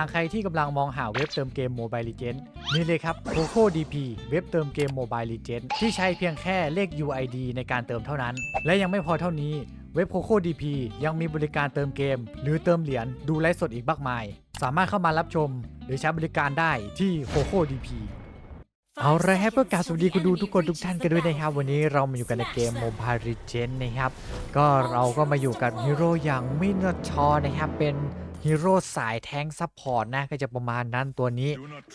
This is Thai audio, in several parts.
างใครที่กำลังมองหาเว็บเติมเกม Mobile Legends นี่เลยครับ Coco DP เว็บเติมเกม Mobile Legends ที่ใช้เพียงแค่เลข UID ในการเติมเท่านั้น และยังไม่พอเท่านี้เว็บ Coco DP ยังมีบริการเติมเกม หรือเติมเหรียญดูไลฟ์สดอีกมากมาย สามารถเข้ามารับชม หรือใช้บริการได้ที่ Coco DP เอาละครับก็กราบสวัสดีคุณดูทุกคนทุกท่านกันด้วยนะครับ วันนี้เรามาอยู่กันในเกม Mobile Legends นะครับ ก็เราก็มาอยู่กับฮีโร่อย่างมินชอนะครับเป็น ฮีโร่สายแทงซัพพอร์ตนะก็จะประมาณนั้นตัวนี้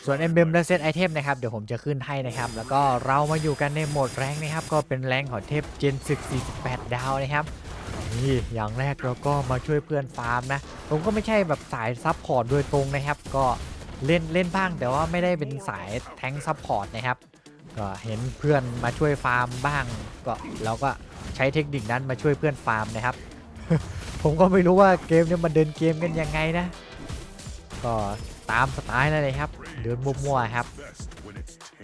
ส่วนเอ b เบมและเซตไอเทมนะครับเดี๋ยวผมจะขึ้นให้นะครับ แล้วก็เรามาอยู่กันในโหมดแรงค์นะครับ ก็เป็นแรงค์ของเทพเจนศึก 48 ดาวนะครับนี่อย่างแรกเราก็มาช่วยเพื่อนฟาร์มนะ ผมก็ไม่ใช่แบบสายซัพพอร์ตโดยตรงนะครับ ก็เล่นเล่นบ้างแต่ว่าไม่ได้เป็นสายแทงซัพพอร์ตนะครับก็เห็นเพื่อนมาช่วยฟาร์มบ้าง ก็เราก็ใช้เทคนิคนั้นมาช่วยเพื่อนฟาร์มนะครับ ผมก็ไม่รู้ว่าเกมเนี้มันเดินเกมกันยังไงนะ ก็ตามสไตล์นั่นเลยครับ เดินมั่วๆครับ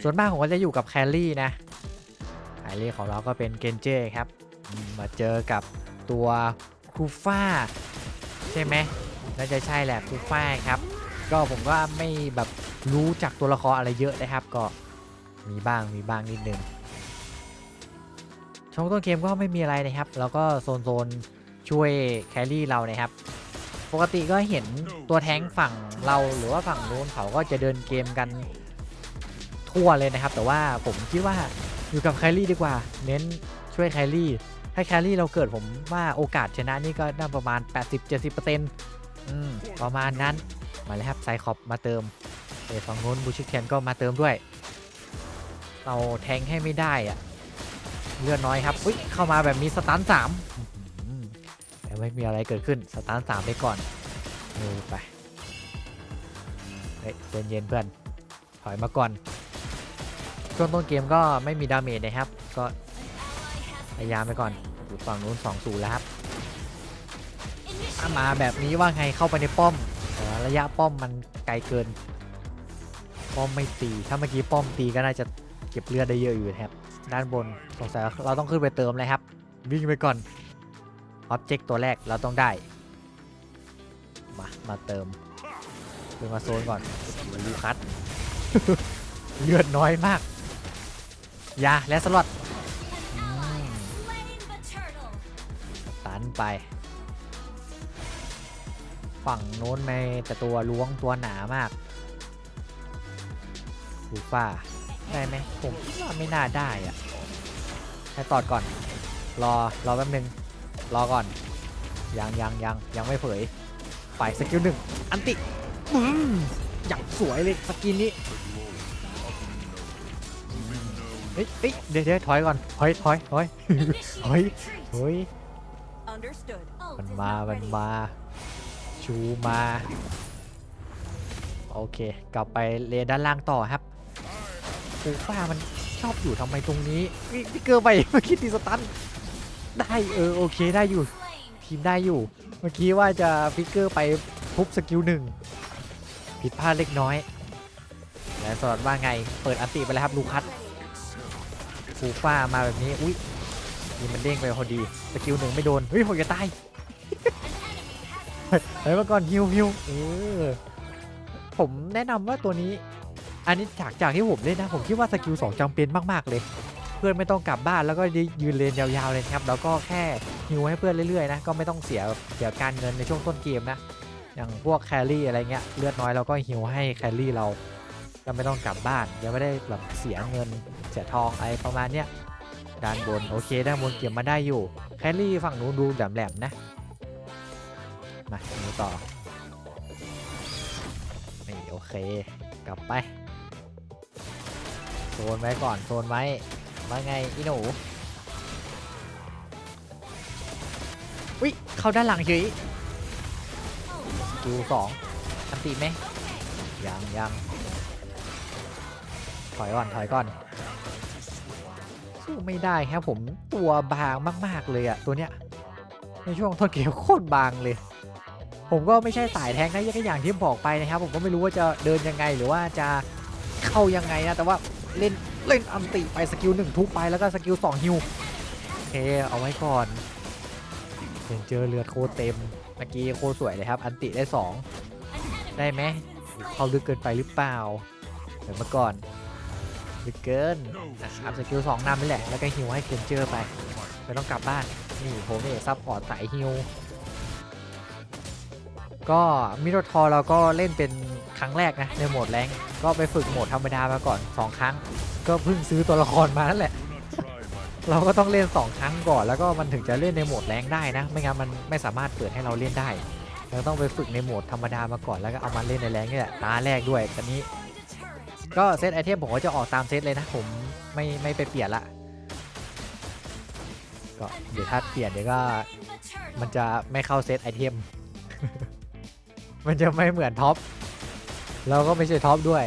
ส่วนมากผมก็จะอยู่กับแคลรี่นะแคลรี่ของเราก็เป็นเกนเจครับ มาเจอกับตัวคูฟ่าใช่ไหมน่าจะใช่แหละคูฟ่าครับ ก็ผมก็ไม่แบบรู้จักตัวละครอะไรเยอะนะครับ ก็มีบ้างมีบ้างนิดนึงช่วงต้นเกมก็ไม่มีอะไรนะครับ แล้วก็โซนโซน ช่วยแครี่เรานะครับ ปกติก็เห็นตัวแท้งฝั่งเราหรือว่าฝั่งนู้นเขาก็จะเดินเกมกันทั่วเลยนะครับ แต่ว่าผมคิดว่าอยู่กับแครี่ดีกว่า เน้นช่วยแครี่ถ้าแครี่เราเกิดผมว่าโอกาสชนะนี่ก็น่าประมาณ 80-70%อืมประมาณนั้นมาแล้วครับไซคอปมาเติมเอฝั่งนู้นบูชิเคนก็มาเติมด้วย เราแทงให้ไม่ได้อะเลือดน้อยครับอุ๊ยเข้ามาแบบมีสตันสาม ไม่มีอะไรเกิดขึ้นสตันสามไปก่อนเออไปเฮ้ยเย็นเย็นเพื่อนถอยมาก่อนช่วงต้นเกมก็ไม่มีดาเมจนะครับ ก็พยายามไปก่อนอยู่ฝั่งนู้น2อศูแล้วครับถ้ามาแบบนี้ว่าไงเข้าไปในป้อมแต่ระยะป้อมมันไกลเกิน ป้อมไม่ตี ถ้าเมื่อกี้ป้อมตีก็น่าจะเก็บเลือดได้เยอะอยู่นะครับ ด้านบนสงสัยเราต้องขึ้นไปเติมเลยครับ วิ่งไปก่อน ออบเจกต์ตัวแรกเราต้องได้ มา มาเติมเติมมาโซนก่อนลูคัสเลือดน้อยมาก ยาและสล็อตตันไป ฝั่งโน้นในแต่ตัวล้วงตัวหนามากดูฟ้าได้ไหมผมคิดว่าไม่น่าได้อะให้ตอดก่อน รอ รอแป๊บนึง รอก่อน ยังยังยังยังไม่เผยฝ่ายสกิลหนึ่งอันติอืมอย่างสวยเลยสกินนี้เฮ้ยเฮ้ยเดี๋ยวเดี๋ยวถอยก่อนถอยถอยถอยถอยเฮ้ยมันมามันมา ชูมา โอเค กลับไปเลนด้านล่างต่อครับปูฟ้ามันชอบอยู่ทำไมตรงนี้นี่พี่เกอร์ไปเมื่อกี้ตีสตัน ได้เออโอเคได้อยู่ ทีมได้อยู่ เมื่อกี้ว่าจะฟิกเกอร์ไปทุบสกิลหนึ่งผิดพลาดเล็กน้อย และสอดว่าไงเปิดอันติไปแล้วครับลูคัสฟูฟ้ามาแบบนี้อุ้ยนี่มันเด้งไปพอดีสกิลหนึ่งไม่โดนเฮ้ยผมจะตายเฮ้ยมาก่อนฮิวฮิวเออผมแนะนำว่าตัวนี้ อันนี้จากจากที่ผมเล่นนะ ผมคิดว่าสกิล2จำเป็นมาก ๆ เลย พื่อนไม่ต้องกลับบ้านแล้วก็ยืนเลนยาวๆเลยครับแล้วก็แค่ฮิวให้เพื่อนเรื่อยๆนะก็ไม่ต้องเสียเสียการเงินในช่วงต้นเกมนะอย่างพวกแครี่อะไรเงี้ยเลือดน้อยเราก็ฮิวให้แครี่เราก็ไม่ต้องกลับบ้านยังไม่ได้แบบเสียเงินเสียทองอะไรประมาณเนี้ยด้านบนโอเคด้านบนเก็บมาได้อยู่แครี่ฝั่งนู้นดูแหลมๆนะมาดูต่อนี่โอเค กลับไปโซนไว้ก่อนโซนไว้ ว่าไงอีหนูอุ้ยเข้าด้านหลังเฉยดูสองอันตีไหมยังยังถอยก่อนถอยก่อนสู้ไม่ได้ครับผมตัวบางมาก ๆเลยอะตัวเนี้ยในช่วงต้นเกมโคตรบางเลย ผมก็ไม่ใช่สายแทงนะก็อย่างที่บอกไปนะครับ ผมก็ไม่รู้ว่าจะเดินยังไงหรือว่าจะเข้ายังไงนะแต่ว่าเล่น เล่นอันติไปสกิลหนึ่งทุบไปแล้วก็สกิลสองฮิวโอเคเอาไว้ก่อนเห็นเจอเลือดโคเต็มเมื่อกี้โคสวยเลยครับ อันติได้สองได้ไหมเข้าลึกเกินไปหรือเปล่าเดี๋ยวมาก่อนลึกเกินอะอัพสกิลสองนำนี่แหละแล้วก็ฮิวให้เคนเจอร์ไปไม่ต้องกลับบ้านนี่ผมนี่ซัพพอร์ตสายฮิวก็มิโรทอเราก็เล่นเป็นครั้งแรกนะในโหมดแรง ก็ไปฝึกโหมดธรรมดามาก่อน 2 ครั้ง ก็เพิ่งซื้อตัวละครมานั่นแหละ เราก็ต้องเล่น 2 ครั้งก่อนแล้วก็มันถึงจะเล่นในโหมดแรงได้นะ ไม่งั้นมันไม่สามารถเปิดให้เราเล่นได้เราต้องไปฝึกในโหมดธรรมดามาก่อนแล้วก็เอามาเล่นในแรงนี่แหละตาแรกด้วยตอนนี้ ก็เซตไอเทมผมก็จะออกตามเซตเลยนะผมไม่ไม่ไปเปลี่ยนละก็เดี๋ยวถ้าเปลี่ยนเดี๋ยวก็มันจะไม่เข้าเซตไอเทม มันจะไม่เหมือนท็อป เราก็ไม่ใช่ท็อปด้วย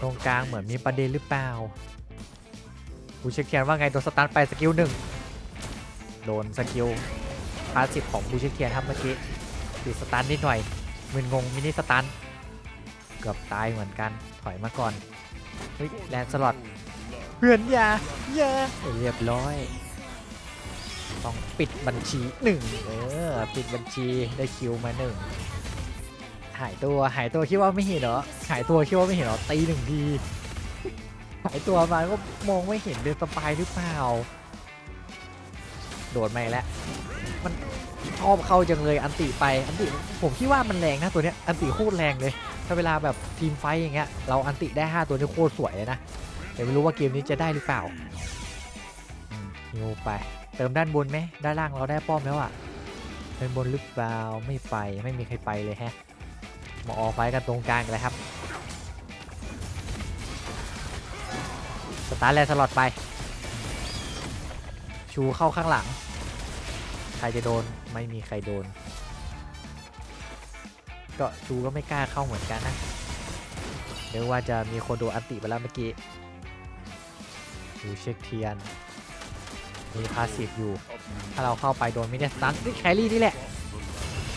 ตรงกลางเหมือนมีประเด็นหรือเปล่ากูเช็คเทียนว่าไงโดนสตันไปสกิลหนึ่งโดนสกิลพาสซีฟของบูเช็คเทียนครับเมื่อกี้ติดสตันนิดหน่อยมึนงงมินิสตันเกือบตายเหมือนกันถอยมาก่อนเฮ้ยแลนสล็อตเพื่อนยาอย่าเรียบร้อย ต้องปิดบัญชีหนึ่งเออปิดบัญชีได้คิวมาหนึ่ง หายตัวหายตัวคิดว่าไม่เห็นเหรอหายตัวคิดว่าไม่เห็นเหรอตีหนึ่งทีหายตัวมาก็มองไม่เห็นเดินสปายหรือเปล่า โดดไมาอีกแล้วมันชอบเข้าจังเลยอันติไปอันติผมคิดว่ามันแรงนะตัวเนี้ยอันติโคตรแรงเลย ถ้าเวลาแบบทีมไฟอย่างเงี้ยเราอันติได้ 5 ตัวนี่โคตรสวยเลยนะแต่ไม่รู้ว่าเกมนี้จะได้หรือเปล่าฮิวไป เติมด้านบนไหมด้านล่างเราได้ป้อมแล้วอะด้านบนหรือเปล่าไม่ไปไม่มีใครไปเลยแฮะ มาออกไฟกันตรงกลางกันเลยครับ สตาร์ทแลนด์สล็อตไป ชูเข้าข้างหลัง ใครจะโดนไม่มีใครโดน ก็ชูก็ไม่กล้าเข้าเหมือนกันนะเดี๋ยวว่าจะมีคนโดนอันติไปแล้วเมื่อกี้ดูเช็คเทียน มีพาสีฟอยู่ ถ้าเราเข้าไปโดนมิเนสตันนี่แครี่นี่แหละ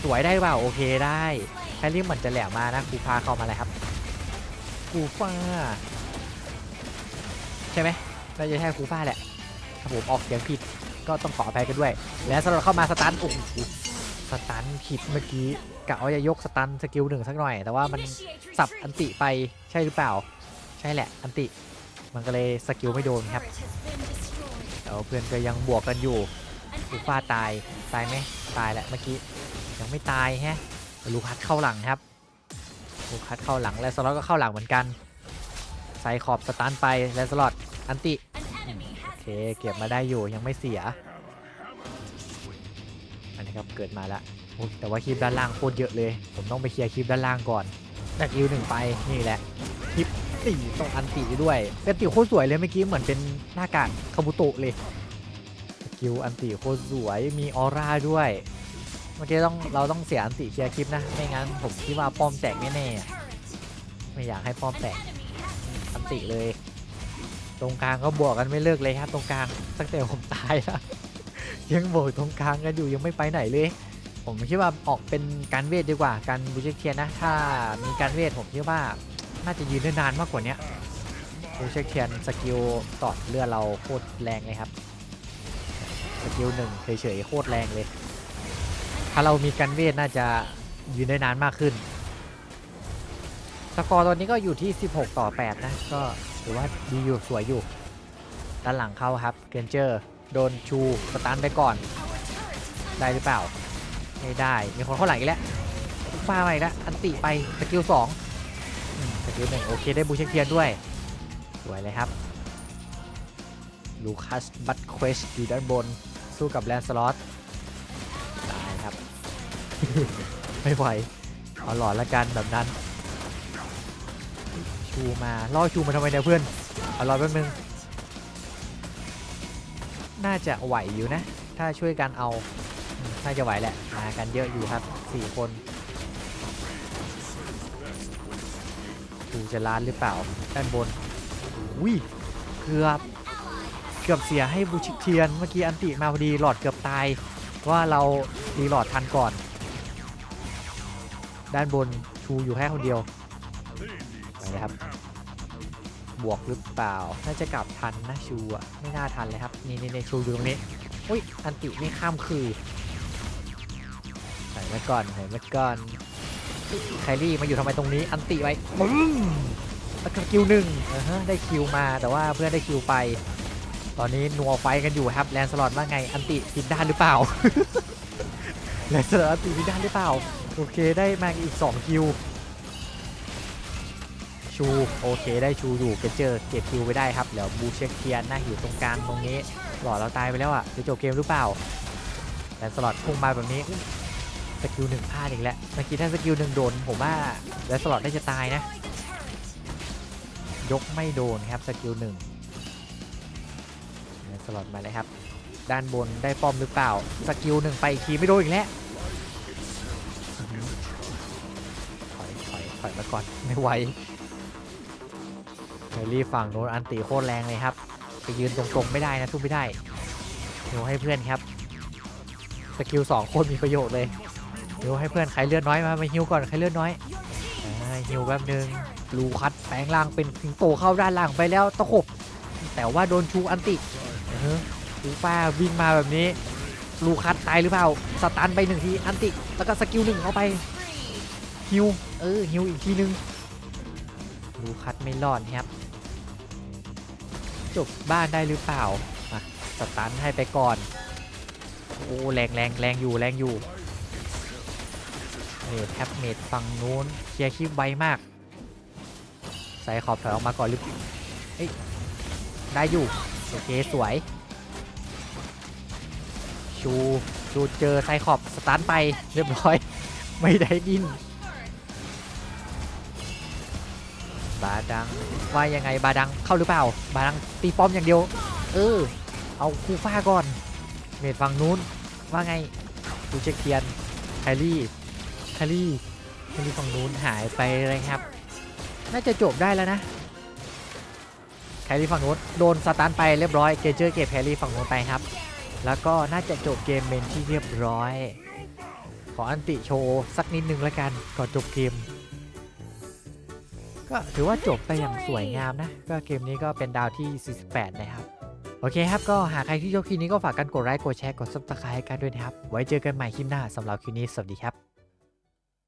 สวยได้เปล่า โอเคได้ แครี่เหมือนจะแหลมมานะกูพาเข้ามาเลยครับกูฟ้าใช่ไหมน่าจะใช่กูฟ้าแหละถ้าผมออกเสียงผิดก็ต้องขออภัยกันด้วย แล้วสำหรับเข้ามาสตันโอ้โหสตันผิดเมื่อกี้กะว่าจะยกสตันสกิลหนึ่งสักหน่อย แต่ว่ามันสับอันติไปใช่หรือเปล่า ใช่แหละ อันติมันก็เลยสกิลไม่โดนครับแต่เพื่อนก็ยังบวกกันอยู่ลูฟ้าตายตายไหมตายแหละเมื่อกี้ยังไม่ตายแฮะ ลูคัสเข้าหลังครับลูคัสเข้าหลังและสล็อตก็เข้าหลังเหมือนกัน ใส่ขอบสตาร์ไปและสล็อตอันติโอเคเก็บมาได้อยู่ยังไม่เสีย อันนี้ครับเกิดมาแล้วแต่ว่าคลิปด้านล่างโคตรเยอะเลย ผมต้องไปเคลียร์คลิปด้านล่างก่อนดักยิวหนึ่งไปนี่แหละคลิปตีต้องอันติด้วยเป็นติโคตรสวยเลยเมื่อกี้เหมือนเป็นหน้ากากคาบุโตะเลยสกิลอันติโคตรสวยมีออร่าด้วย มื่อกี้ต้องเราต้องเสียอันติเคลียร์คลิปนะ ไม่งั้นผมคิดว่าป้อมแตกแน่ๆไม่อยากให้ป้อมแตกอันติเลย ตรงกลางก็บวกกันไม่เลิกเลยครับตรงกลางตั้งแต่ผมตายแล้วยังบวกตรงกลางกันอยู่ยังไม่ไปไหนเลย ผมคิดว่าออกเป็นการเวทดีกว่าการบูเชคเทียนนะ ถ้ามีการเวทผมคิดว่าน่าจะยืนได้นานมากกว่านี้บูเชคเทียนสกิลตอดเลือดเราโคตรแรงเลยครับสกิลหนึ่งเฉยๆโคตรแรงเลย ถ้าเรามีการเวทน่าจะยืนได้นานมากขึ้น สกอร์ตอนนี้ก็อยู่ที่ 16 ต่อ 8 นะ ก็ถือว่าดีอยู่สวยอยู่ ด้านหลังเข้าครับเกนเจอร์โดนชูสตันไปก่อน ได้หรือเปล่า ไม่ได้ มีคนเข้าหลังอีกแล้วฟามาอีกแล้วอันติไปสกิลสองสกิลหนึ่งโอเคได้บูเชคเทียนด้วย สวยเลยครับลูคัสบัตเควสอยู่ด้านบนสู้กับแลนสลอต ไม่ไหวเอาหลอดละกันแบบนั้น ชูมาล่อชูมาทำไมเนี่ยเพื่อนเอารอแป๊บนึงน่าจะไหวอยู่นะ ถ้าช่วยกันเอาน่าจะไหวแหละมากันเยอะอยู่ครับสี่คนดูจะล้านหรือเปล่าด้านบนวิเกือบเกือบเสียให้บูชิเทียนเมื่อกี้อันติมาพอดีหลอดเกือบตายว่าเราตีหลอดทันก่อน ด้านบนชูอยู่แค่คนเดียวไปเลยครับ บวกหรือเปล่า น่าจะกลับทันนะชูอะ ไม่น่าทันเลยครับ นี่นี่นี่ชูอยู่ตรงนี้ อุ้ย อันตินี่ข้ามคือใส่ไว้ก่อนใส่ไว้ก่อนไคลี่มาอยู่ทำไมตรงนี้ อันติไว้แล้วก็คิวหนึ่งได้คิวมา แต่ว่าเพื่อนได้คิวไป ตอนนี้นัวไฟกันอยู่ครับ แลนสลอดว่าไง อันติผิดด้านหรือเปล่า แลนสลอดอันติผิดด้านหรือเปล่า โอเคได้มาอีก 2 คิว ชูโอเคได้ชูอยู่เกเจอร์เก็บคิวไปได้ครับเดี๋ยวบูเช็คเทียนหน้าอยู่ตรงกลางตรงนี้ หลอดเราตายไปแล้วอะจะจบเกมหรือเปล่าแลนสล็อดพุ่งมาแบบนี้สกิลหนึ่งพลาดอีกแล้วเมื่อกี้ถ้าสกิลหนึ่งโดนผมว่าแลนสล็อดได้จะตายนะ ยกไม่โดนครับสกิลหนึ่งแลนสลอดมาเลยครับ ด้านบนได้ป้อมหรือเปล่า สกิลหนึ่งไปอีกทีไม่โดนอีกแล้ว ก่อนไม่ไหวเฮลี่ฝั่งโน้นอันตีโคตรแรงเลยครับ ไปยืนตรงๆไม่ได้นะทุบไม่ได้เดี๋ยวให้เพื่อนครับสกิลสองโคตรมีประโยชน์เลยเดี๋ยวให้เพื่อนใครเลือดน้อยมามาฮิวก่อนใครเลือดน้อยฮิวแป๊บนึงลูคัดแปลงร่างเป็นสิงโตเข้าด้านล่างไปแล้วตะขบ แต่ว่าโดนชูอันติออลูป้าวิ่งมาแบบนี้ ลูคัดตายหรือเปล่าสตันไปหนึ่งทีอันติแล้วก็สกิลหนึ่งเข้าไป ฮิวเออฮิวอีกทีนึงลูคัดไม่รอดครับ จบบ้านได้หรือเปล่ามาสตันให้ไปก่อน โอ้แรงแรงแรงอยู่แรงอยู่เมดแท็บเมดฝั่งนู้นเคลียร์คลิปไวมาก ใส่ขอบถอยออกมาก่อนหรือเอ้ยได้อยู่ โอเค สวย ชูชูเจอไซคอบสตันไปเรียบร้อย ไม่ได้ดิน บาดังว่ายังไงบาดังเข้าหรือเปล่า บาดังตีป้อมอย่างเดียว เออ เอาคูฟ้าก่อน เมดฝั่งนู้นว่าไงดูเช็คเทียนไคลี่ไคลี่ไคลี่ฝั่งนู้นหายไปเลยครับ น่าจะจบได้แล้วนะแครี่ฝั่งนู้นโดนสตันไปเรียบร้อยเกเจอร์เก็บแครี่ฝั่งนู้นไปครับ แล้วก็น่าจะจบเกมเมนที่เรียบร้อย ขออันติโชว์สักนิดนึงละกันก่อนจบเกม ก็ถือว่าจบไปอย่างสวยงามนะ ก็เกมนี้ก็เป็นดาวที่ 48 นะครับ โอเคครับ ก็หากใครที่ชอบคลิปนี้ก็ฝากกันกดไลค์ กดแชร์ กดซับสไครต์กันด้วยนะครับ ไว้เจอกันใหม่คลิปหน้าสำหรับคลิปนี้ สวัสดีครับ